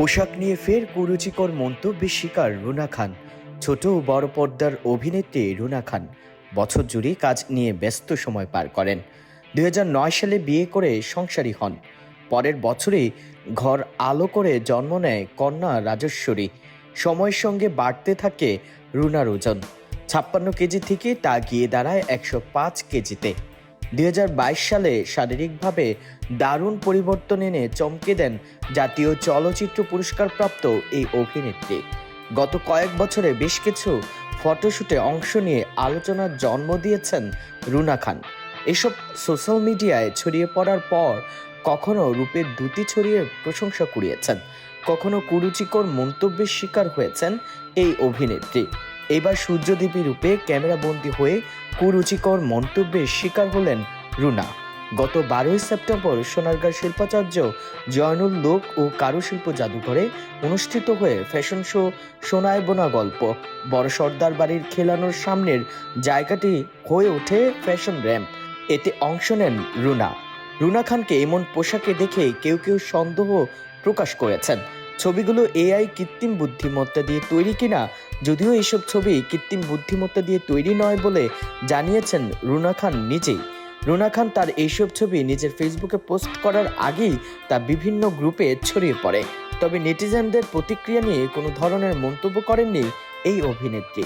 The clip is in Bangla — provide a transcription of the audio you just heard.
পোশাক নিয়ে ফের কুরুচিকর মন্তব্যের শিকার রুনা খান। ছোট ও বড় পর্দার অভিনেত্রী রুনা খান বছর জুড়ে কাজ নিয়ে ব্যস্ত সময় পার করেন। দুই হাজার নয় সালে বিয়ে করে সংসারী হন। পরের বছরেই ঘর আলো করে জন্ম নেয় কন্যা রাজেশ্বরী। সময়ের সঙ্গে বাড়তে থাকে রুনার ওজন। ছাপ্পান্ন কেজি থেকে তা গিয়ে দাঁড়ায় একশো পাঁচ কেজিতে। দু হাজার বাইশ সালে শারীরিকভাবে দারুণ পরিবর্তন এনে চমকে দেন জাতীয় চলচ্চিত্র পুরস্কারপ্রাপ্ত এই অভিনেত্রী। গত কয়েক বছরে বেশ কিছু ফটোশুটে অংশ নিয়ে আলোচনার জন্ম দিয়েছেন রুনা খান। এসব সোশ্যাল মিডিয়ায় ছড়িয়ে পড়ার পর কখনো রূপের দ্যুতি ছড়িয়ে প্রশংসা কুড়িয়েছেন, কখনো কুরুচিকর মন্তব্যের শিকার হয়েছেন এই অভিনেত্রী। এবার সূর্যদেবী রূপে ক্যামেরাবন্দী হয়ে কুরুচিকর মন্তব্যের শিকার হলেন রুনা। গত বারোই সেপ্টেম্বর সোনারগাঁ শিল্পাচার্য জয়নুল লোক ও কারুশিল্প জাদুঘরে অনুষ্ঠিত হয়ে ফ্যাশন শো সোনায় বোনা গল্প। বড় সর্দার বাড়ির খেলানোর সামনের জায়গাটি হয়ে ওঠে ফ্যাশন র্যাম্প। এতে অংশ নেন রুনা। রুনা খানকে এমন পোশাকে দেখে কেউ কেউ সন্দেহ প্রকাশ করেছেন। ছবিগুলো এআই কৃত্রিম বুদ্ধিমত্তা দিয়ে তৈরি কিনা? যদিও এইসব ছবি কৃত্রিম বুদ্ধিমত্তা দিয়ে তৈরি নয় বলে জানিয়েছেন রুনা খান নিজেই। রুনা খান তার এইসব ছবি নিজের ফেসবুকে পোস্ট করার আগেই তা বিভিন্ন গ্রুপে ছড়িয়ে পড়ে। তবে নেটিজেনদের প্রতিক্রিয়া নিয়ে কোনো ধরনের মন্তব্য করেননি এই অভিনেত্রী।